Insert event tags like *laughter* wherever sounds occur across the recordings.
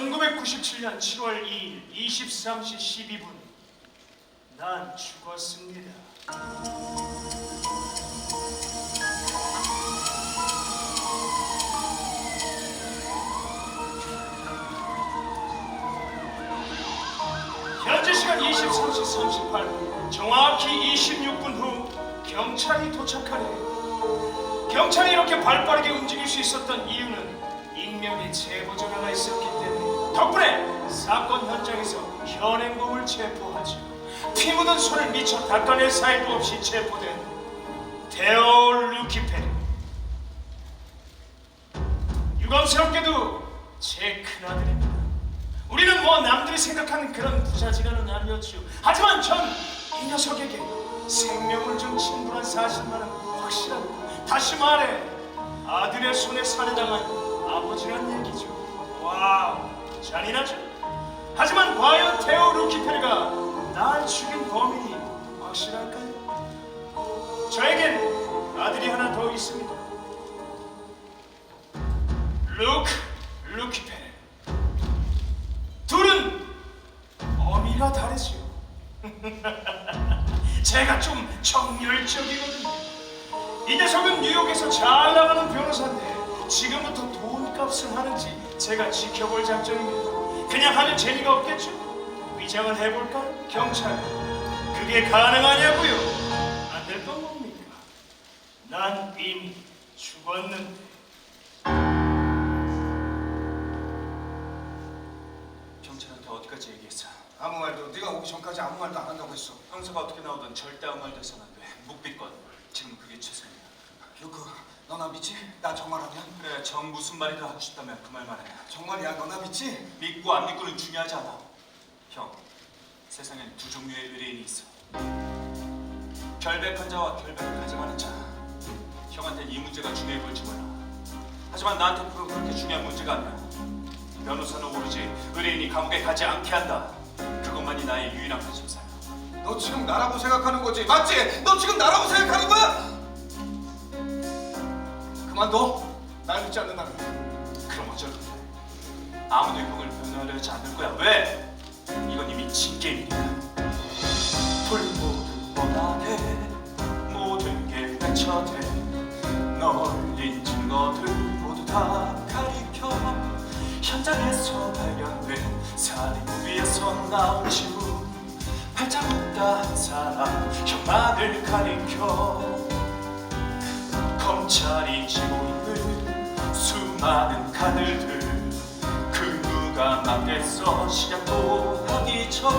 1997년 7월 2일 23시 12분. 난 죽었습니다. 현재 시간 23시 38분. 정확히 26분 후 경찰이 도착하네. 경찰이 이렇게 발빠르게 움직일 수 있었던 이유는 익명의 제보 전화가 있었기 때문에 덕분에 사건 현장에서 현행범을 체포하죠 피 묻은 손을 미처 닦아낼 사이도 없이 체포된 데오 루키페 유감스럽게도 제 큰아들입니다 우리는 뭐 남들이 생각하는 그런 부자지간은 아니었지요. 하지만 전 이 녀석에게 생명을 준 친구란 사실만은 확실하고 다시 말해 아들의 손에 살해당한 아버지란 얘기죠. 와우 잔인하죠. 하지만 과연 테오 루키페르가 날 죽인 범인이 확실할까요? 저에겐 아들이 하나 더 있습니다. 루크 루키페르. 둘은 어미가 다르지요. *laughs* 제가 좀 정열적이거든요. 이 녀석은 뉴욕에서 잘 나가는 변호사인데 지금부터 돈 값을 하는지 제가 지켜볼 작정입니다. 그냥 하면 재미가 없겠죠? 위장을 해볼까? 경찰. 그게 가능하냐고요? 안 될 건 뭡니까? 난 이미 죽었는데. 경찰한테 어디까지 얘기했어? 아무 말도 네가 오기 전까지 아무 말도 안 한다고 했어. 형사가 어떻게 나오든 절대 아무 말도 해서는 안 돼. 묵비권. 지금 그게 최선이야. 루크, 너나 믿지? 나 정말하면? 그래, 정 무슨 말이든 하고 싶다면 그 말만 해. 정말이야, 너나 믿지? 믿고 안 믿고는 중요하지 않아. 형, 세상엔 두 종류의 의뢰인이 있어. 결백한 자와 결백을 가져가는 자. 형한테는 이 문제가 중요해 보일지 몰라. 하지만 나한테 그건 그렇게 중요한 문제가 아니야. 변호사는 오로지 의뢰인이 감옥에 가지 않게 한다. 그것만이 나의 유일한 관심사야. 너 지금 나라고 생각하는 거지? 맞지? 너 지금 나라고 생각하는 거야? 그만둬. 날 믿지 않는다면. 그럼 어쩔 건데? 아무도 형을 변호하려 하지 않을 거야. 왜? 이건 이미 진 게임이니까. 불모든 원하게 모든 게 배쳐돼 널린 증거들 모두 다 가리켜 현장에서 발견된 살인 무비에서 나온 지문 발자국 단 사람 형만을 가리켜 검찰이 쥐고 있는 수많은 카드들 그 누가 맞겠어? 시작도 하기 전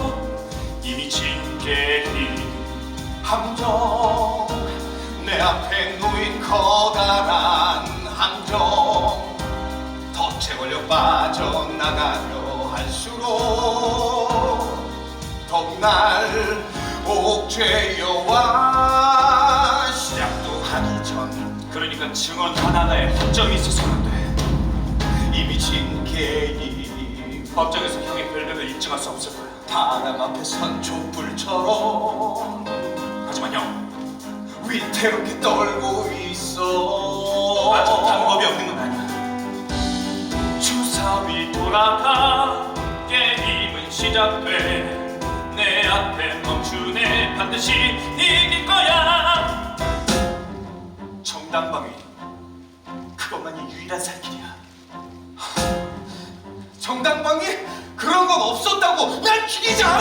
이미 징계히 함정. 내 앞에 놓인 커다란 함정. 덫에 걸려 빠져나가려 할수록 더욱 날 옥죄여와 증언 하나하나에 허점이 있어서는 돼 이미 진 개이 법정에서 형의 별명을 입증할 수 없을 거야. 바람 앞에 선 촛불처럼. 하지만 형 위태롭게 떨고 있어. 아직 방법이 없는 건 아니야. 주사위 돌아가 게임은 시작돼. 내 앞에 멈추네. 반드시 이길 거야. 정당방위 이 유일한 살 길이야. 정당방위? 그런 건 없었다고! 난 죽이지 않았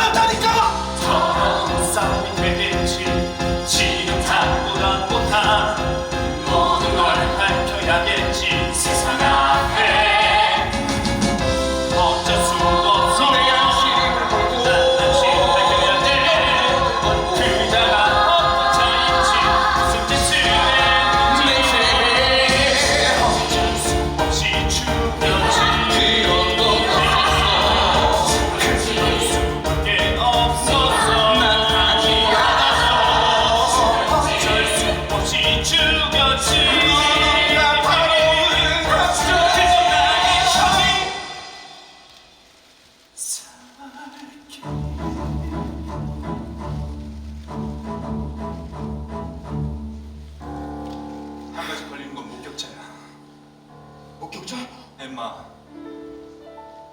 엠마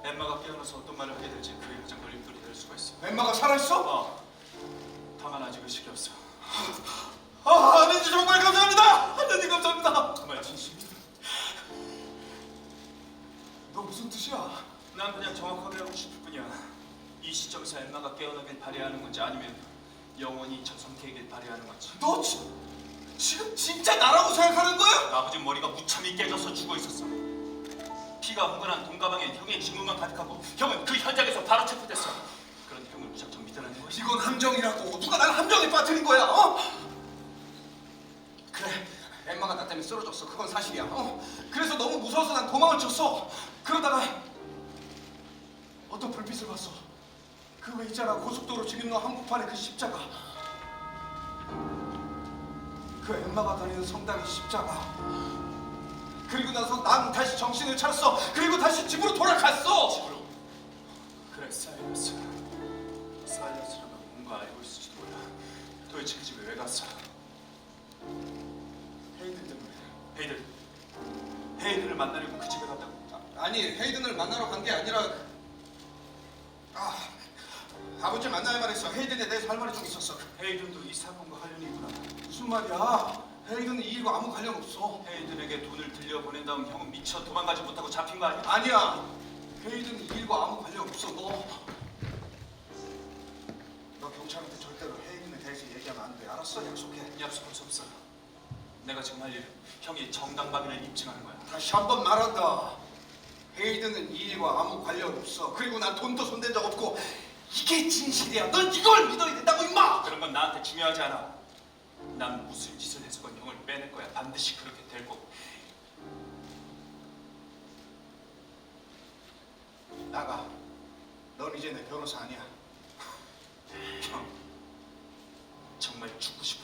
엠마가 깨어나서 어떤 말을 하게 될지 그의 가장 걸림돌이 될 수가 있어. 엠마가 살아있어? 어. 다만 아직 의식이 없어. 아, 하느님 정말 감사합니다. 하느님 감사합니다. 정말 진심이야. 너 무슨 뜻이야? 난 그냥 정확하게 하고 싶을 뿐이야. 이 시점에서 엠마가 깨어나길 바래하는 건지 아니면 영원히 저 상태이길 바래하는 건지. 너 지, 지금 진짜 나라고 생각하는 거야? 아버지 머리가 무참히 깨져서 죽어 있었어. 피가 흥건한 돈가방에 형의 직무만 가득하고 형은 그 현장에서 바로 체포됐어. 그런데 형을 무작정 믿으라는 것이. 이건 함정이라고. 누가 날 함정에 빠뜨린 거야? 어? 그래, 엠마가 나 때문에 쓰러졌어. 그건 사실이야. 어? 그래서 너무 무서워서 난 도망을 쳤어. 그러다가 어떤 불빛을 봤어. 그 왜 있잖아 고속도로 진입로 한복판에 그 십자가. 그 엠마가 다니는 성당의 십자가. 그리고 나서 난 다시 정신을 차렸어. 그리고 다시 집으로 돌아갔어. 집으로. 그래 사이러스. 사이러스라면 뭔가 알고 있을지도 몰라. 도대체 그 집에 왜 갔어? 헤이든 때문에. 헤이든. 헤이든을 만나려고 그 집에 갔다고. 아, 아니 헤이든을 만나러 간 게 아니라 아 아버지 만나야만 했어 헤이든에 대해서 할 말이 좀 있었어 헤이든도 이 사건과 관련이 있구나. 무슨 말이야 헤이든은 이 일과 아무 관련 없어. 헤이든에게 돈을 들려 보낸 다음 형은 미처 도망가지 못하고 잡힌 거 아니야? 아니야. 헤이든은 이 일과 아무 관련 없어 너 너 경찰한테 절대로 헤이든에 대해서 얘기하면 안 돼. 알았어? 약속해. 약속할 수 없어. 내가 지금 할 일은 형이 정당방위를 입증하는 거야. 다시 한 번 말한다. 헤이든은 이 일과 아무 관련 없어. 그리고 난 돈도 손댄 적 없고 이게 진실이야. 넌 이걸 믿어야 된다고 임마! 그런 건 나한테 중요하지 않아. 난 무슨 짓을 해서건 형을 빼낼 거야. 반드시 그렇게 될 거고. 나가 넌 이제 내 변호사 아니야 형, 정말 죽고 싶어.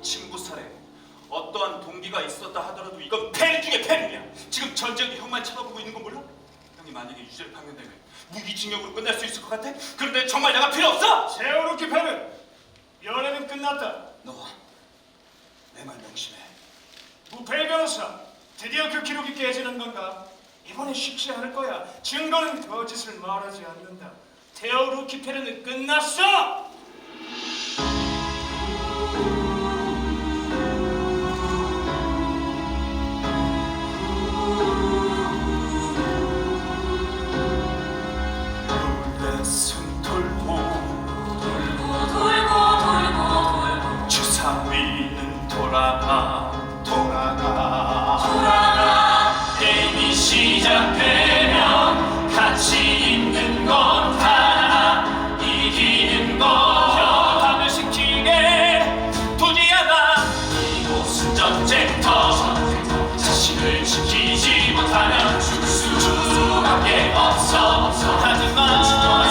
친구 살해. 어떠한 동기가 있었다 하더라도 이건 패륜 중에 패륜이야. 지금 전쟁이 형만 쳐다보고 있는 거 몰라? 형이 만약에 유죄를 판결되면 무기징역으로 끝날 수 있을 것 같아? 그런데 정말 내가 필요 없어? 세오루키 패는 연애는 끝났다. 너 내 말 명심해 부패 변호사, 드디어 그 기록이 깨지는 건가? 이번엔 쉽지 않을 거야. 증거는 거짓을 말하지 않는다. 테오 루키 페르는 끝났어! 하지만